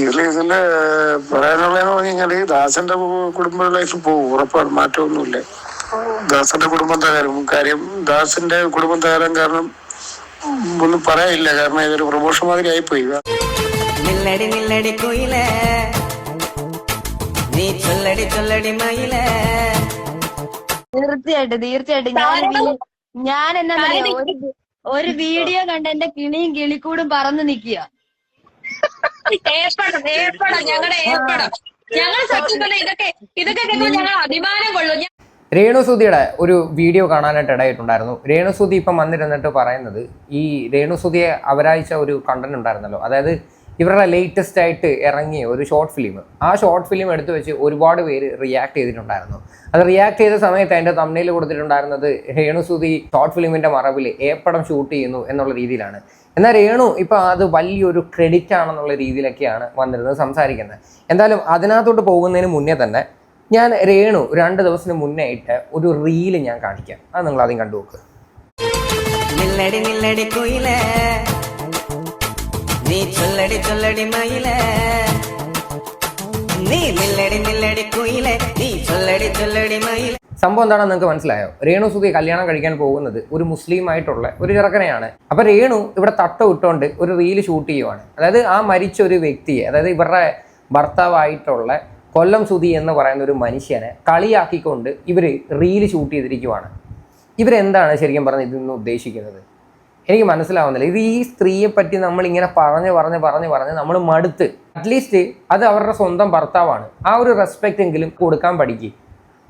ഇതിൽ ഇതിൽ പറയാനുള്ളതെന്ന് പറഞ്ഞു കഴിഞ്ഞാൽ ദാസന്റെ കുടുംബ ലൈഫ് പോകും ഉറപ്പാണ് മാറ്റമൊന്നുമില്ല. ദാസന്റെ കുടുംബം തകരും. കാര്യം ദാസന്റെ കുടുംബം തകരാൻ കാരണം ഒന്നും പറയാനില്ല. കാരണം ഇതൊരു പ്രമോഷൻ മാതിരി ആയിപ്പോയി. നില്ലടി നില്ലടി കുയിലേ. നീ ചൊല്ലടി ചൊല്ലടി മയിലേ. തീർച്ചയായിട്ടും തീർച്ചയായിട്ടും. ഞാൻ ഞാൻ എന്നാ ഒരു വീഡിയോ കണ്ട് എന്റെ കിളിയും കിളിക്കൂടും പറന്ന് നിക്കുക ഏർപ്പടം ഏർപ്പടം ഞങ്ങളുടെ ഏർപ്പടം ഞങ്ങൾ സത്യം പറഞ്ഞാൽ ഇതൊക്കെ ഇതൊക്കെ കേൾക്കുമ്പോൾ ഞങ്ങൾ അഭിമാനം കൊള്ളും. രേണുസുതിയുടെ ഒരു വീഡിയോ കാണാനായിട്ട് ഇടയായിട്ടുണ്ടായിരുന്നു. രേണുസുതി ഇപ്പം വന്നിരുന്നിട്ട് പറയുന്നത് ഈ രേണുസുതിയെ അവരാഴ്ച ഒരു കണ്ടന്റ് ഉണ്ടായിരുന്നല്ലോ. അതായത് ഇവരുടെ ലേറ്റസ്റ്റ് ആയിട്ട് ഇറങ്ങിയ ഒരു ഷോർട്ട് ഫിലിം ആ ഷോർട്ട് ഫിലിം എടുത്തു വെച്ച് ഒരുപാട് പേര് റിയാക്ട് ചെയ്തിട്ടുണ്ടായിരുന്നു. അത് റിയാക്ട് ചെയ്ത സമയത്ത് അതിന്റെ തമ്മിൽ കൊടുത്തിട്ടുണ്ടായിരുന്നത് രേണുസുതി ഷോർട്ട് ഫിലിമിന്റെ മറവിൽ ഏപ്പടം ഷൂട്ട് ചെയ്യുന്നു എന്നുള്ള രീതിയിലാണ്. എന്നാൽ രേണു ഇപ്പോൾ അത് വലിയൊരു ക്രെഡിറ്റ് ആണെന്നുള്ള രീതിയിലൊക്കെയാണ് വന്നിരുന്നത് സംസാരിക്കുന്നത്. എന്തായാലും അതിനകത്തോട്ട് പോകുന്നതിന് മുന്നേ തന്നെ ഞാൻ രേണു രണ്ട് ദിവസത്തിന് മുന്നേ ആയിട്ട് ഒരു റീൽ ഞാൻ കാണിക്കാം. അത് നിങ്ങൾ ആദ്യം കണ്ടു നോക്ക് നീ ചൊല്ലടി ചൊല്ലടി മയില. നീ നില്ലടി നില്ലടി കുയിലെ. നീ ചൊല്ലടി ചൊല്ലടി മയില. സംഭവം എന്താണെന്ന് നിങ്ങൾക്ക് മനസ്സിലായോ? രേണു സുധി കല്യാണം കഴിക്കാൻ പോകുന്നത് ഒരു മുസ്ലിം ആയിട്ടുള്ള ഒരു ചെറുക്കനെയാണ്. അപ്പൊ രേണു ഇവിടെ തട്ട ഇട്ടുകൊണ്ട് ഒരു റീൽ ഷൂട്ട് ചെയ്യുവാണ്. അതായത് ആ മരിച്ച ഒരു വ്യക്തിയെ അതായത് ഇവരുടെ ഭർത്താവായിട്ടുള്ള കൊല്ലം സുധി എന്ന് പറയുന്ന ഒരു മനുഷ്യനെ കളിയാക്കിക്കൊണ്ട് ഇവർ റീൽ ഷൂട്ട് ചെയ്തിരിക്കുവാണ്. ഇവരെന്താണ് ശരിക്കും പറഞ്ഞ് ഇതിൽ നിന്ന് ഉദ്ദേശിക്കുന്നത്? എനിക്ക് മനസ്സിലാവുന്നില്ല. ഇത് ഈ സ്ത്രീയെ പറ്റി നമ്മൾ ഇങ്ങനെ പറഞ്ഞ് പറഞ്ഞ് പറഞ്ഞ് പറഞ്ഞ് നമ്മൾ മടുത്ത്. അറ്റ്ലീസ്റ്റ് അത് അവരുടെ സ്വന്തം ഭർത്താവാണ്. ആ ഒരു റെസ്പെക്റ്റ് എങ്കിലും കൊടുക്കാൻ പഠിക്കുക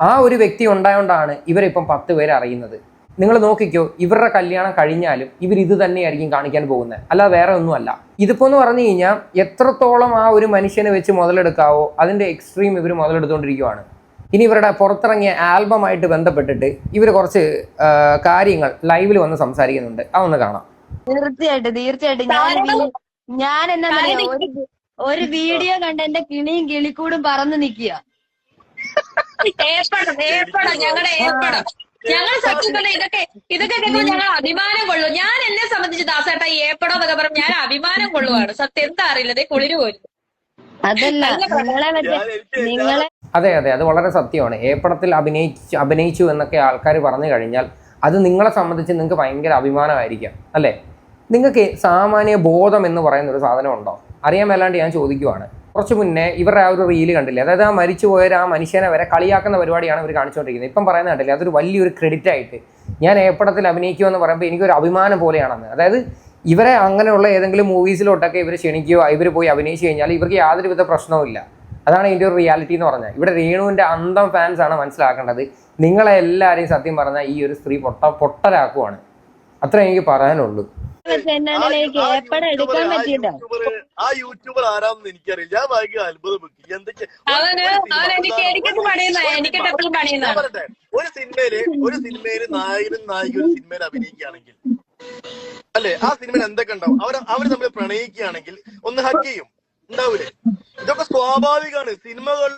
ആ ഒരു വ്യക്തി ഉണ്ടായോണ്ടാണ് ഇവരിപ്പം പത്ത് പേര് അറിയുന്നത്. നിങ്ങൾ നോക്കിക്കോ ഇവരുടെ കല്യാണം കഴിഞ്ഞാലും ഇവർ ഇത് തന്നെയായിരിക്കും കാണിക്കാൻ പോകുന്നത് അല്ല വേറെ ഒന്നുമല്ല. ഇതിപ്പോ എന്ന് പറഞ്ഞു കഴിഞ്ഞാൽ എത്രത്തോളം ആ ഒരു മനുഷ്യനെ വെച്ച് മുതലെടുക്കാവോ അതിന്റെ എക്സ്ട്രീം ഇവർ മുതലെടുത്തുകൊണ്ടിരിക്കുവാണ് ഇനി ഇവരുടെ പുറത്തിറങ്ങിയ ആൽബമായിട്ട് ബന്ധപ്പെട്ടിട്ട് ഇവർ കുറച്ച് കാര്യങ്ങൾ ലൈവിൽ വന്ന് സംസാരിക്കുന്നുണ്ട്. അതൊന്ന് കാണാം. തീർച്ചയായിട്ടും തീർച്ചയായിട്ടും. ഞാൻ എന്നാ ഒരു ഒരു വീഡിയോ കണ്ട് എന്റെ കിണിയും കിളിക്കൂടും പറന്ന് നിക്കുക ഏർപ്പടം ഏർപ്പടം ഞങ്ങളുടെ ഏർപ്പടം ഞങ്ങൾ സത്യം പറഞ്ഞ ഇതൊക്കെ ഇതൊക്കെ കേൾക്കുമ്പോൾ ഞങ്ങൾ അഭിമാനം കൊള്ളും. ഞാൻ എന്നെ സംബന്ധിച്ച് ദാസേട്ടാ ഈ ഏർപ്പടം എന്നൊക്കെ പറഞ്ഞു ഞാൻ അഭിമാനം കൊള്ളുവാണ്. സത്യം എന്താ അറിയില്ലതേ കുളിര് പോലും അതല്ല നിങ്ങളെ അതെ അതെ അത് വളരെ സത്യമാണ്. ഏപ്പടത്തിൽ അഭിനയിച്ചു അഭിനയിച്ചു എന്നൊക്കെ ആൾക്കാർ പറഞ്ഞു കഴിഞ്ഞാൽ അത് നിങ്ങളെ സംബന്ധിച്ച് നിങ്ങൾക്ക് ഭയങ്കര അഭിമാനമായിരിക്കാം അല്ലേ? നിങ്ങൾക്ക് സാമാന്യ ബോധം എന്ന് പറയുന്ന ഒരു സാധനം ഉണ്ടോ? അറിയാൻ മേലാണ്ട് ഞാൻ ചോദിക്കുവാണ്. കുറച്ച് മുന്നേ ഇവരുടെ ആ ഒരു റീൽ കണ്ടില്ലേ? അതായത് ആ മരിച്ചു പോയ ആ മനുഷ്യനെ വരെ കളിയാക്കുന്ന പരിപാടിയാണ് ഇവർ കാണിച്ചുകൊണ്ടിരിക്കുന്നത്. ഇപ്പം പറയുന്ന കണ്ടില്ലേ? അതൊരു വലിയൊരു ക്രെഡിറ്റ് ആയിട്ട് ഞാൻ ഏപ്പടത്തിൽ അഭിനയിക്കുമെന്ന് പറയുമ്പോൾ എനിക്കൊരു അഭിമാനം പോലെയാണെന്ന്. അതായത് ഇവരെ അങ്ങനെയുള്ള ഏതെങ്കിലും മൂവീസിലോട്ടൊക്കെ ഇവർ ക്ഷണിക്കുകയോ ഇവർ പോയി അഭിനയിച്ചു കഴിഞ്ഞാൽ ഇവർക്ക് യാതൊരുവിധ പ്രശ്നവും ഇല്ല അതാണ് ഇതിന്റെ ഒരു റിയാലിറ്റി എന്ന് പറഞ്ഞാൽ. ഇവിടെ രേണുവിന്റെ അന്തം ഫാൻസ് ആണ് മനസ്സിലാക്കേണ്ടത്. നിങ്ങളെ എല്ലാവരെയും സത്യം പറഞ്ഞാൽ ഈ ഒരു സ്ത്രീ പൊട്ട പൊട്ടലാക്കുവാണ്. അത്ര എനിക്ക് പറയാനുള്ളൂ. ആ യൂട്യൂബർ ആരാന്ന് എനിക്കറിയില്ല. ഞാൻ ഭയങ്കര അത്ഭുതപ്പെട്ടു എന്തൊക്കെ ഒരു സിനിമയിൽ ഒരു സിനിമയിൽ നായകനും നായികയും ഒരു സിനിമയിൽ അഭിനയിക്കുകയാണെങ്കിൽ അല്ലെ? ആ സിനിമയിൽ എന്തൊക്കെ ഉണ്ടാവും? അവർ അവർ തമ്മിൽ പ്രണയിക്കുകയാണെങ്കിൽ ഒന്ന് ഹക്ക് ചെയ്യും. ഉണ്ടാവൂലേ? ഇതൊക്കെ സ്വാഭാവികമാണ്. സിനിമകൾ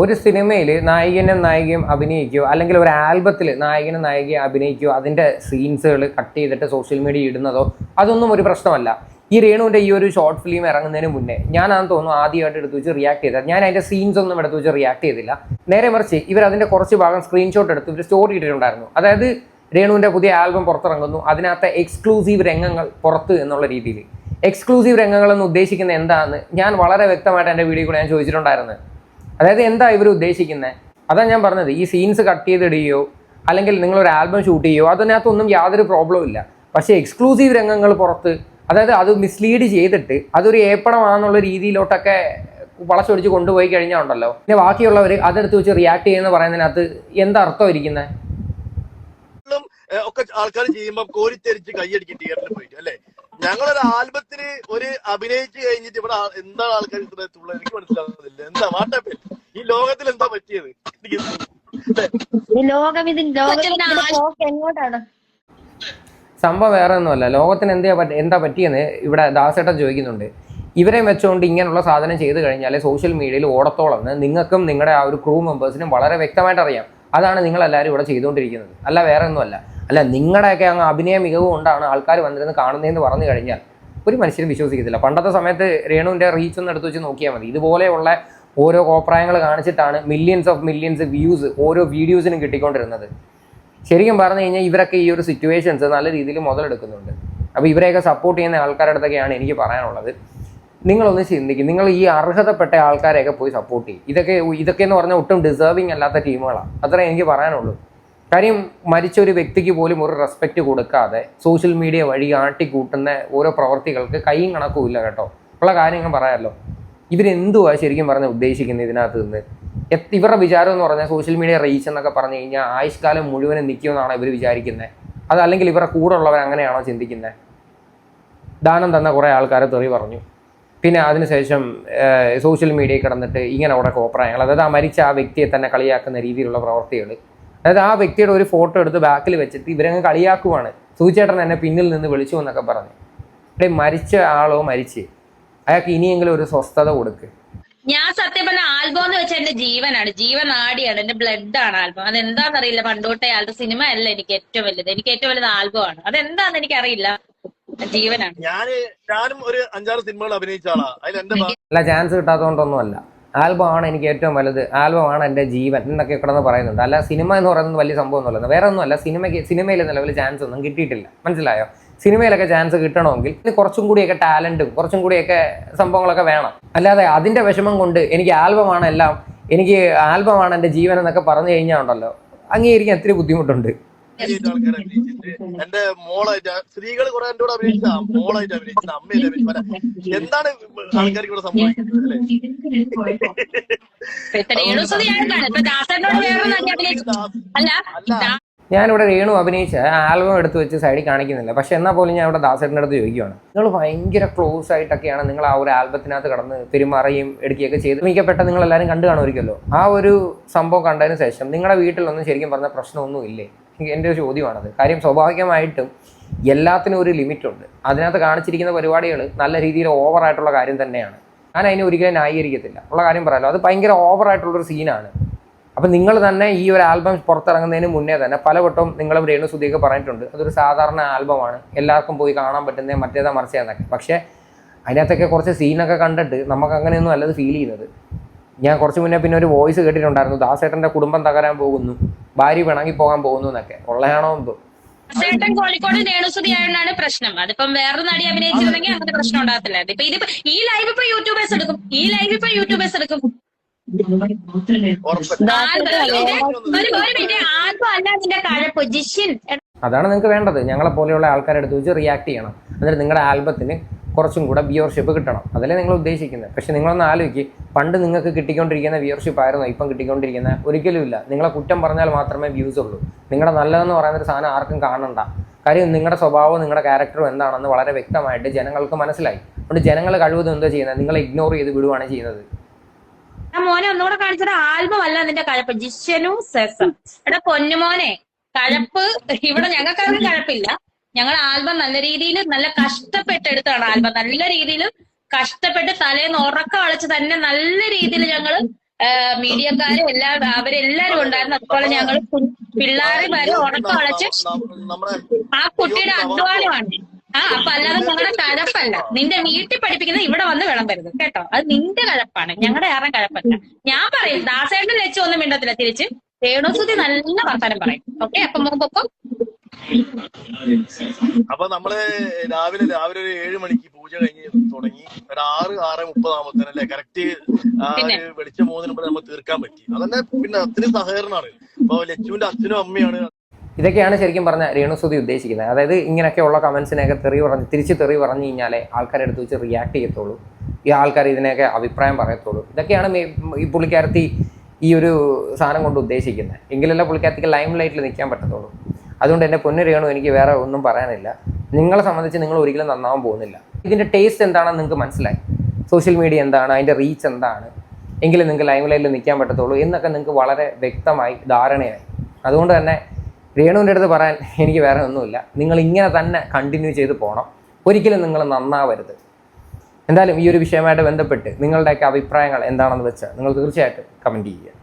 ഒരു സിനിമയിൽ നായികനും നായികയും അഭിനയിക്കുകയോ അല്ലെങ്കിൽ ഒരു ആൽബത്തിൽ നായകനും നായികയും അഭിനയിക്കുകയോ അതിന്റെ സീൻസുകൾ കട്ട് ചെയ്തിട്ട് സോഷ്യൽ മീഡിയ ഇടുന്നതോ അതൊന്നും ഒരു പ്രശ്നമല്ല. ഈ രേണുവിന്റെ ഈ ഒരു ഷോർട്ട് ഫിലിം ഇറങ്ങുന്നതിന് മുന്നേ ഞാനാണെന്ന് തോന്നുന്നു ആദ്യമായിട്ട് എടുത്തു വെച്ച് റിയാക്ട് ചെയ്തത്. ഞാൻ അതിന്റെ സീൻസ് ഒന്നും എടുത്തു വെച്ച് റിയാക്ട് ചെയ്തില്ല. നേരെ മറിച്ച് ഇവർ അതിന്റെ കുറച്ച് ഭാഗം സ്ക്രീൻഷോട്ട് എടുത്ത് ഇവർ സ്റ്റോറി ഇട്ടിട്ടുണ്ടായിരുന്നു. അതായത് രേണുവിന്റെ പുതിയ ആൽബം പുറത്തിറങ്ങുന്നു. അതിനകത്തെ എക്സ്ക്ലൂസീവ് രംഗങ്ങൾ പുറത്ത് എന്നുള്ള രീതിയിൽ. എക്സ്ക്ലൂസീവ് രംഗങ്ങൾ എന്ന് ഉദ്ദേശിക്കുന്നത് എന്താണെന്ന് ഞാൻ വളരെ വ്യക്തമായിട്ട് എന്റെ വീഡിയോ കൂടെ ഞാൻ ചോദിച്ചിട്ടുണ്ടായിരുന്നത് അതായത് എന്താ ഇവർ ഉദ്ദേശിക്കുന്നത് അതാണ് ഞാൻ പറഞ്ഞത് ഈ സീൻസ് കട്ട് ചെയ്തിടുകയോ അല്ലെങ്കിൽ നിങ്ങളൊരു ആൽബം ഷൂട്ട് ചെയ്യുകയോ അതിനകത്തൊന്നും യാതൊരു പ്രോബ്ലവും ഇല്ല. പക്ഷേ എക്സ്ക്ലൂസീവ് രംഗങ്ങൾ പുറത്ത് അതായത് അത് മിസ്ലീഡ് ചെയ്തിട്ട് അതൊരു ഏപ്പടമാണെന്നുള്ള രീതിയിലോട്ടൊക്കെ വളച്ചൊടിച്ച് കൊണ്ടുപോയി കഴിഞ്ഞാൽ ഉണ്ടല്ലോ. പിന്നെ ബാക്കിയുള്ളവർ അതെടുത്ത് വെച്ച് റിയാക്ട് ചെയ്യുന്ന പറയുന്നതിനകത്ത് എന്താ അർത്ഥം ഇരിക്കുന്നത് ഒക്കെ ആൾക്കാർ ചെയ്യുമ്പോൾ കോരിത്തെരിച്ച് കൈയടിക്കും തിയേറ്ററിൽ പോയിട്ട് അല്ലെ? ഞങ്ങളൊരു ആൽബത്തിന് ഒരു അഭിനയിച്ചു കഴിഞ്ഞിട്ട് ഇവിടെ എന്താണ് ആൾക്കാർ ഇത്ര തുള്ളത് എനിക്ക് മനസ്സിലാവുന്നില്ല. എന്താ വാട്ടപ്പേ ഈ ലോകത്തിൽ എന്താ പറ്റിയത്? ലോകം എങ്ങോട്ടാണ്? സംഭവം വേറെ ഒന്നുമല്ല. ലോകത്തിന് എന്താ പറ്റി എന്താ പറ്റിയെന്ന് ഇവിടെ ദാസേട്ടൻ ചോദിക്കുന്നുണ്ട്. ഇവരെ വെച്ചുകൊണ്ട് ഇങ്ങനെയുള്ള സാധനം ചെയ്തു കഴിഞ്ഞാൽ സോഷ്യൽ മീഡിയയിൽ ഓടത്തോളം എന്ന് നിങ്ങൾക്കും നിങ്ങളുടെ ആ ഒരു ക്രൂ മെമ്പേഴ്സിനും വളരെ വ്യക്തമായിട്ട് അറിയാം. അതാണ് നിങ്ങളെല്ലാവരും ഇവിടെ ചെയ്തുകൊണ്ടിരിക്കുന്നത്. അല്ല വേറെ ഒന്നുമല്ല. അല്ല നിങ്ങളുടെയൊക്കെ അങ്ങ് അഭിനയ മികവ് കൊണ്ടാണ് ആൾക്കാർ വന്നിരുന്ന് കാണുന്നതെന്ന് പറഞ്ഞു കഴിഞ്ഞാൽ ഒരു മനുഷ്യരും വിശ്വസിക്കത്തില്ല. പണ്ടത്തെ സമയത്ത് രേണുവിന്റെ റീച്ച് ഒന്ന് എടുത്ത് വെച്ച് നോക്കിയാൽ മതി. ഇതുപോലെയുള്ള ഓരോ കോപ്രായങ്ങൾ കാണിച്ചിട്ടാണ് മില്യൻസ് ഓഫ് മില്യൻസ് വ്യൂസ് ഓരോ വീഡിയോസിനും കിട്ടിക്കൊണ്ടിരുന്നത്. ശരിക്കും പറഞ്ഞു കഴിഞ്ഞാൽ ഇവരൊക്കെ ഈ ഒരു സിറ്റുവേഷൻസ് നല്ല രീതിയിൽ മുതലെടുക്കുന്നുണ്ട്. അപ്പോൾ ഇവരെയൊക്കെ സപ്പോർട്ട് ചെയ്യുന്ന ആൾക്കാരുടെ അടുത്തൊക്കെയാണ് എനിക്ക് പറയാനുള്ളത്. നിങ്ങളൊന്ന് ചിന്തിക്കും നിങ്ങൾ ഈ അർഹതപ്പെട്ട ആൾക്കാരെയൊക്കെ പോയി സപ്പോർട്ട് ചെയ്യും. ഇതൊക്കെ ഇതൊക്കെ എന്ന് പറഞ്ഞാൽ ഒട്ടും ഡിസേർവിങ് അല്ലാത്ത ടീമുകളാണ് അത്രേ എനിക്ക് പറയാനുള്ളൂ. കാര്യം മരിച്ച ഒരു വ്യക്തിക്ക് പോലും ഒരു റെസ്പെക്റ്റ് കൊടുക്കാതെ സോഷ്യൽ മീഡിയ വഴി ആട്ടിക്കൂട്ടുന്ന ഓരോ പ്രവർത്തികൾക്ക് കൈയും കണക്കും ഇല്ല കേട്ടോ. ഉള്ള കാര്യങ്ങൾ പറയാമല്ലോ. ഇവരെന്തുവാ ശരിക്കും പറഞ്ഞ ഉദ്ദേശിക്കുന്നത് ഇതിനകത്ത് നിന്ന്? ഇവരുടെ വിചാരം എന്ന് പറഞ്ഞാൽ സോഷ്യൽ മീഡിയ റീച്ച് എന്നൊക്കെ പറഞ്ഞു കഴിഞ്ഞാൽ ആയുഷ്കാലം മുഴുവനും നിൽക്കുമെന്നാണ് ഇവർ വിചാരിക്കുന്നത് അതല്ലെങ്കിൽ ഇവരുടെ കൂടെ ഉള്ളവർ അങ്ങനെയാണോ ചിന്തിക്കുന്നത് ദാനം തന്ന കുറേ ആൾക്കാരെ തെറി പറഞ്ഞു. പിന്നെ അതിനുശേഷം സോഷ്യൽ മീഡിയയിൽ കിടന്നിട്ട് ഇങ്ങനെ കുറേ കോപ്രായങ്ങൾ. അതായത് ആ മരിച്ച ആ വ്യക്തിയെ തന്നെ കളിയാക്കുന്ന രീതിയിലുള്ള പ്രവർത്തികൾ അതായത് ആ വ്യക്തിയുടെ ഒരു ഫോട്ടോ എടുത്ത് ബാക്കിൽ വെച്ചിട്ട് ഇവരങ്ങ് കളിയാക്കുവാണ്. സൂചേട്ടൻ എന്നെ പിന്നിൽ നിന്ന് വിളിച്ചു എന്നൊക്കെ പറഞ്ഞു. ഇവിടെ മരിച്ച ആളോ മരിച്ച്. അയാൾക്ക് ഇനിയെങ്കിലും ഒരു സ്വസ്ഥത കൊടുക്ക്. ഞാൻ സത്യം പറഞ്ഞ ആൽബം എന്ന് വെച്ചാൽ എന്റെ ജീവനാണ്. ജീവൻ ആടിയാണ് എന്റെ ബ്ലഡ് ആണ് ആൽബം. അതെന്താണെന്നറിയില്ല പണ്ടോട്ടെ ആളുടെ സിനിമ അല്ല എനിക്ക് ഏറ്റവും വലുത്. എനിക്ക് ഏറ്റവും വലുത് ആൽബം ആണ് അതെന്താന്ന് എനിക്കറിയില്ല. ജീവനാണ്. ഞാൻ ഞാനും ഒരു അഞ്ചാറ് സിനിമകൾ അഭിനയിച്ച ആളാ. അതിൽ എന്റെ അല്ല ചാൻസ് കിട്ടാത്തതുകൊണ്ടൊന്നുമല്ല. ആൽബമാണ് എനിക്ക് ഏറ്റവും വലുത്. ആൽബമാണ് എന്റെ ജീവൻ എന്നൊക്കെ കിടന്ന് പറയുന്നുണ്ട്. അല്ല സിനിമ എന്ന് പറയുന്നത് വലിയ സംഭവം ഒന്നുമല്ല വേറെ ഒന്നുമല്ല സിനിമയ്ക്ക് സിനിമയിൽ നിലവിൽ ചാൻസ് ഒന്നും കിട്ടിയിട്ടില്ല. മനസ്സിലായോ? സിനിമയിലൊക്കെ ചാൻസ് കിട്ടണമെങ്കിൽ കുറച്ചും കൂടിയൊക്കെ ടാലന്റും കുറച്ചും കൂടിയൊക്കെ സംഭവങ്ങളൊക്കെ വേണം. അല്ലാതെ അതിന്റെ വിഷമം കൊണ്ട് എനിക്ക് ആൽബമാണ് എല്ലാം എനിക്ക് ആൽബമാണ് എന്റെ ജീവൻ എന്നൊക്കെ പറഞ്ഞു കഴിഞ്ഞാൽ ഉണ്ടല്ലോ. അംഗീകരിക്കാൻ ഒത്തിരി ബുദ്ധിമുട്ടുണ്ട്. അഭിനയിച്ചിട്ട് എന്റെ മോളായിട്ട് സ്ത്രീകൾ കുറെ എന്റെ കൂടെ അഭിനയിച്ച മോളായിട്ട് അഭിനയിച്ച അമ്മയായിട്ട് അഭിനയിച്ച. എന്താണ് ആൾക്കാർക്ക് ഇവിടെ സംഭവിക്കുന്നത് അല്ലേ? ഞാനിവിടെ രേണു അഭിനയിച്ച ആൽബം എടുത്ത് വെച്ച് സൈഡിൽ കാണിക്കുന്നില്ല. പക്ഷെ എന്നാൽ പോലും ഞാൻ ഇവിടെ ദാസേട്ടന്റെ അടുത്ത് ചോദിക്കുകയാണ് നിങ്ങൾ ഭയങ്കര ക്ലോസ് ആയിട്ടൊക്കെയാണ് നിങ്ങൾ ആ ഒരു ആൽബത്തിനകത്ത് കടന്ന് പെരുമാറുകയും എടുക്കുകയൊക്കെ ചെയ്ത് മിക്കപ്പെട്ട നിങ്ങൾ എല്ലാവരും കണ്ടു കാണുമായിരിക്കുമല്ലോ. ആ ഒരു സംഭവം കണ്ടതിന് ശേഷം നിങ്ങളുടെ വീട്ടിലൊന്നും ശരിക്കും പറഞ്ഞ പ്രശ്നമൊന്നും ഇല്ലേ എന്റെ ഒരു ചോദ്യമാണത്. കാര്യം സ്വാഭാവികമായിട്ടും എല്ലാത്തിനും ഒരു ലിമിറ്റുണ്ട്. അതിനകത്ത് കാണിച്ചിരിക്കുന്ന പരിപാടികൾ നല്ല രീതിയിൽ ഓവറായിട്ടുള്ള കാര്യം തന്നെയാണ്. ഞാൻ അതിനെ ഒരിക്കലും ന്യായീകരിക്കത്തില്ല. ഉള്ള കാര്യം പറയാമല്ലോ അത് ഭയങ്കര ഓവറായിട്ടുള്ളൊരു സീനാണ് അപ്പം നിങ്ങൾ തന്നെ ഈ ഒരു ആൽബം പുറത്തിറങ്ങുന്നതിന് മുന്നേ തന്നെ പലവട്ടം നിങ്ങളും രേണു സുധിയൊക്കെ പറഞ്ഞിട്ടുണ്ട്. അതൊരു സാധാരണ ആൽബമാണ് എല്ലാവർക്കും പോയി കാണാൻ പറ്റുന്ന മറ്റേതാ മറിച്ചതെന്നൊക്കെ പക്ഷേ അതിനകത്തൊക്കെ കുറച്ച് സീനൊക്കെ കണ്ടിട്ട് നമുക്ക് അങ്ങനെയൊന്നും അല്ലത് ഫീൽ ചെയ്യുന്നത്. ഞാൻ കുറച്ച് മുന്നേ പിന്നെ ഒരു വോയിസ് കേട്ടിട്ടുണ്ടായിരുന്നു. ദാസേട്ടന്റെ കുടുംബം തകരാൻ പോകുന്നു. ഭാര്യ പിണങ്ങി പോകാൻ പോകുന്നു എന്നൊക്കെ. ഉള്ളതാണോ എന്തോ? ചേട്ടൻ കോഴിക്കോട് രേണുസുതി ആയതുകൊണ്ടാണ് പ്രശ്നം. അതിപ്പം വേറൊരു നടി അഭിനയിച്ചിരുന്നെങ്കിൽ അങ്ങനത്തെ പ്രശ്നം ഉണ്ടാകത്തില്ല. ഇപ്പൊ ഇതിപ്പോ ഈ ലൈവ് ഇപ്പൊ യൂട്യൂബേഴ്സ് എടുക്കും. ഈ ലൈവ് ഇപ്പൊ യൂട്യൂബേഴ്സ് എടുക്കും. അതാണ് നിങ്ങൾക്ക് വേണ്ടത്. ഞങ്ങളെ പോലെയുള്ള ആൾക്കാരെ അടുത്ത് വെച്ച് റിയാക്ട് ചെയ്യണം. എന്നിട്ട് നിങ്ങളുടെ ആൽബത്തിന് കുറച്ചും കൂടെ വ്യൂവർഷിപ്പ് കിട്ടണം. അതല്ലേ നിങ്ങൾ ഉദ്ദേശിക്കുന്നത്. പക്ഷേ നിങ്ങളൊന്ന് ആലോചിക്ക്. പണ്ട് നിങ്ങൾക്ക് കിട്ടിക്കൊണ്ടിരിക്കുന്ന വ്യൂവർഷിപ്പ് ആയിരുന്നു ഇപ്പം കിട്ടിക്കൊണ്ടിരിക്കുന്ന ഒരിക്കലും ഇല്ല. നിങ്ങളെ കുറ്റം പറഞ്ഞാൽ മാത്രമേ വ്യൂസ് ഉള്ളൂ. നിങ്ങളുടെ നല്ലതെന്ന് പറയുന്ന ഒരു സാധനം ആർക്കും കാണണ്ട. കാര്യം നിങ്ങളുടെ സ്വഭാവവും നിങ്ങളുടെ ക്യാരക്ടറും എന്താണെന്ന് വളരെ വ്യക്തമായിട്ട് ജനങ്ങൾക്ക് മനസ്സിലായി. അതുകൊണ്ട് ജനങ്ങൾ കഴിവതും എന്താ ചെയ്യുന്നത്? നിങ്ങളെ ഇഗ്നോർ ചെയ്ത് വിടുവാണ് ചെയ്യുന്നത്. മോനെ ഒന്നുകൂടെ കാണിച്ചത് ആൽബം അല്ല നിന്റെ കഴപ്പ്. ജിഷനു സെസം. എടാ പൊന്നുമോനെ കഴപ്പ് ഇവിടെ ഞങ്ങൾക്കാർക്കും കഴപ്പില്ല. ഞങ്ങൾ ആൽബം നല്ല രീതിയിൽ നല്ല കഷ്ടപ്പെട്ടെടുത്താണ് ആൽബം. നല്ല രീതിയിൽ കഷ്ടപ്പെട്ട് തലേന്ന് ഉറക്കം അളച്ച് തന്നെ നല്ല രീതിയിൽ ഞങ്ങൾ മീഡിയക്കാരും എല്ലാ അവരെല്ലാരും ഉണ്ടായിരുന്നു. അതുപോലെ ഞങ്ങൾ പിള്ളേരെ വരെ ഉറക്കം അളച്ച് ആ കുട്ടിയുടെ അധ്വാനമാണ്. ആ അപ്പൊ അല്ലാതെ ഞങ്ങളുടെ കഴപ്പല്ല. നിന്റെ വീട്ടിൽ പഠിപ്പിക്കുന്നത് ഇവിടെ വന്ന് വിളമ്പരുത് കേട്ടോ. അത് നിന്റെ കഴപ്പാണ്. ഞങ്ങളുടെ ആരും കഴപ്പല്ല. ഞാൻ പറയും ദാസേട്ടൻ വെച്ച് ഒന്നും മിണ്ടത്തില്ല തിരിച്ച്. രേണുസുതി നല്ല വർത്താനം പറയും. ഓക്കെ അപ്പൊ മുമ്പൊപ്പം അപ്പൊ നമ്മൾ രാവിലെ രാവിലെ ഒരു ഏഴ് മണിക്ക് പൂജ കഴിഞ്ഞ് തുടങ്ങി ഒരു ആറ് ആറ് മുപ്പതാകുമ്പോ അല്ലെ? കറക്റ്റ് ആ? ഒരു വെളിച്ചം പോകുന്നതിന് മുമ്പ് നമ്മൾ തീർക്കാൻ പറ്റി. അതന്നെ പിന്നെ അത്രയും സഹകരണമാണ് അപ്പൊ ലച്ചുവിന്റെ അച്ഛനും അമ്മയാണ് ഇതൊക്കെയാണ് ശരിക്കും പറഞ്ഞ രേണുസുതി ഉദ്ദേശിക്കുന്നത്. അതായത് ഇങ്ങനെയൊക്കെയുള്ള കമൻസിനെയൊക്കെ തെറി പറഞ്ഞ് തിരിച്ച് തെറി പറഞ്ഞു കഴിഞ്ഞാലേ ആൾക്കാരെ അടുത്ത് വെച്ച് റിയാക്ട് ചെയ്യത്തുള്ളൂ. ഈ ആൾക്കാർ ഇതിനെയൊക്കെ അഭിപ്രായം പറയത്തുള്ളൂ. ഇതൊക്കെയാണ് ഈ പുള്ളിക്കാരത്തി ഈ ഒരു സാധനം കൊണ്ട് ഉദ്ദേശിക്കുന്നത്. എങ്കിലല്ല പുള്ളിക്കാരത്തിക്ക് ലൈം ലൈറ്റിൽ നിൽക്കാൻ പറ്റത്തുള്ളൂ. അതുകൊണ്ട് എന്റെ പൊന്നു രേണു എനിക്ക് വേറെ ഒന്നും പറയാനില്ല. നിങ്ങളെ സംബന്ധിച്ച് നിങ്ങൾ ഒരിക്കലും നന്നാവാൻ പോകുന്നില്ല. ഇതിന്റെ ടേസ്റ്റ് എന്താണെന്ന് നിങ്ങൾക്ക് മനസ്സിലായി. സോഷ്യൽ മീഡിയ എന്താണ്? അതിന്റെ റീച്ച് എന്താണ്? എങ്കിലും നിങ്ങൾക്ക് ലൈം ലൈനിൽ നിൽക്കാൻ പറ്റത്തുള്ളൂ എന്നൊക്കെ നിങ്ങൾക്ക് വളരെ വ്യക്തമായി ധാരണയായി. അതുകൊണ്ട് തന്നെ രേണുവിന്റെ അടുത്ത് പറയാൻ എനിക്ക് വേറെ ഒന്നുമില്ല. നിങ്ങൾ ഇങ്ങനെ തന്നെ കണ്ടിന്യൂ ചെയ്ത് പോകണം ഒരിക്കലും നിങ്ങൾ നന്നാവരുത്. എന്തായാലും ഈ ഒരു വിഷയമായിട്ട് ബന്ധപ്പെട്ട് നിങ്ങളുടെയൊക്കെ അഭിപ്രായങ്ങൾ എന്താണെന്ന് വെച്ചാൽ നിങ്ങൾ തീർച്ചയായിട്ടും കമന്റ് ചെയ്യുക.